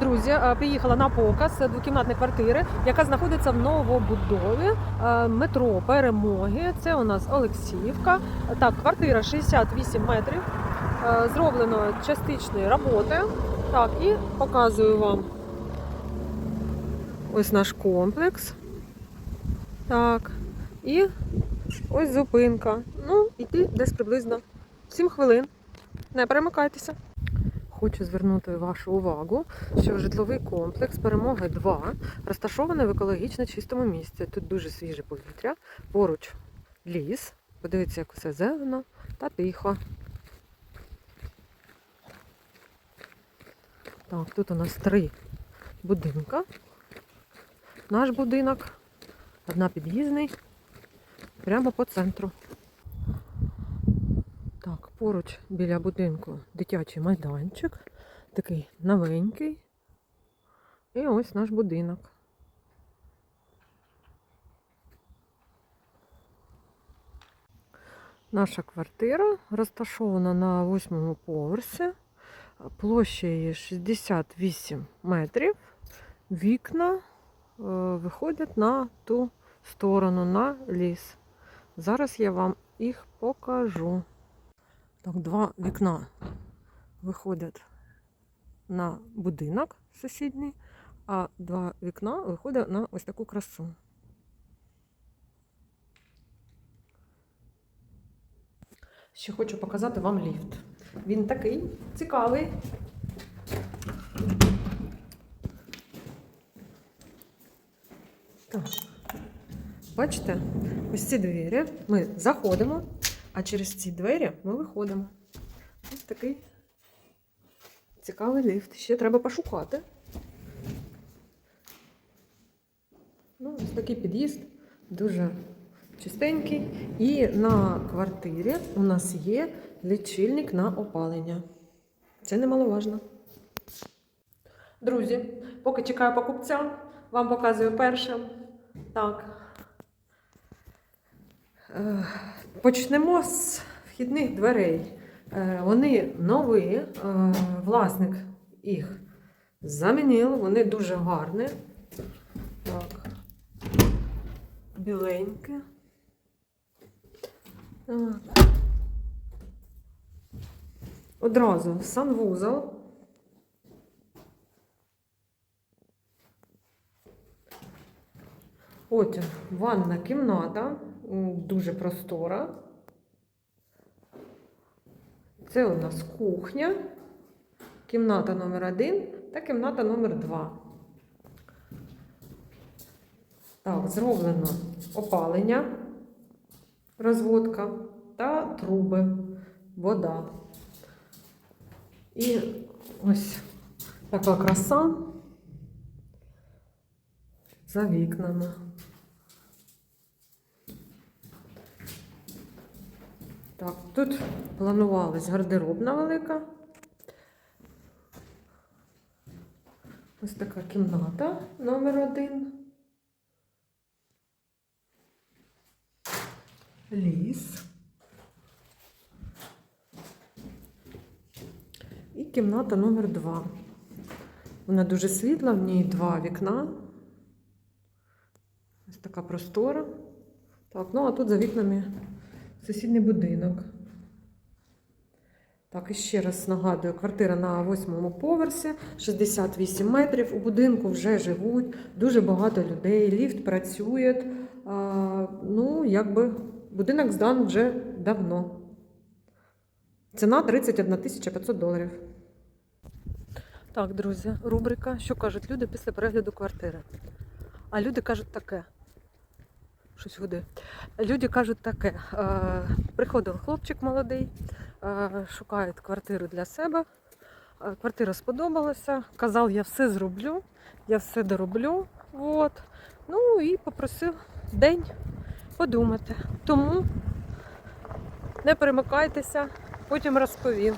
Друзі, е, приїхала на показ двокімнатної квартири, яка знаходиться в новобудові е, метро Перемоги. Це у нас Олексіївка. Так, квартира 68 метрів. Е, Зроблено частичної роботи. Так, і показую вам ось наш комплекс. Так. І ось зупинка. Ну, йти десь приблизно 7 хвилин. Не перемикайтеся. Хочу звернути вашу увагу, що житловий комплекс Перемоги 2 розташований в екологічно чистому місці. Тут дуже свіже повітря, поруч ліс. Подивіться, як усе зелено та тихо. Так, тут у нас три будинка. Наш будинок, одна під'їзний, прямо по центру. Так, поруч біля будинку дитячий майданчик, такий новенький. І ось наш будинок. Наша квартира розташована на восьмому поверсі. Площа її 68 метрів. Вікна е, виходять на ту сторону, на ліс. Зараз я вам їх покажу. Так, два вікна виходять на будинок сусідній, а два вікна виходять на ось таку красу. Ще хочу показати вам ліфт. Він такий цікавий. Так. Бачите, ось ці двері ми заходимо, а через ці двері ми виходимо. Ось такий цікавий ліфт. Ще треба пошукати. Ну, ось такий під'їзд, дуже чистенький. І на квартирі у нас є лічильник на опалення. Це немаловажно. Друзі, поки чекаю покупця, вам показую перше. Так. Почнемо з вхідних дверей. Е, Вони нові, е, власник їх замінив, вони дуже гарні. Так. Біленьке. Одразу санвузол. Потім ванна кімната, дуже простора. Це у нас кухня, кімната номер один та кімната номер два. Так, зроблено опалення, розводка та труби, вода. І ось така краса за вікнами. Так, тут планувалась гардеробна велика. Ось така кімната номер один. Ліс. І кімната номер два. Вона дуже світла, в ній два вікна. Ось така простора. Так, ну а тут за вікнами сусідній будинок. Так, і ще раз нагадую, квартира на восьмому поверсі, 68 метрів. У будинку вже живуть, дуже багато людей, ліфт працює. А, ну, якби будинок здан вже давно. Ціна 31 тисяча 500 доларів. Так, друзі, рубрика, що кажуть люди після перегляду квартири. А люди кажуть таке. Щось гуде. Люди кажуть таке. Е, приходив хлопчик молодий, е, шукають квартиру для себе. Е, квартира сподобалася. Казав, я все зроблю, я все дороблю. От. Ну і попросив день подумати. Тому не перемикайтеся, потім розповім.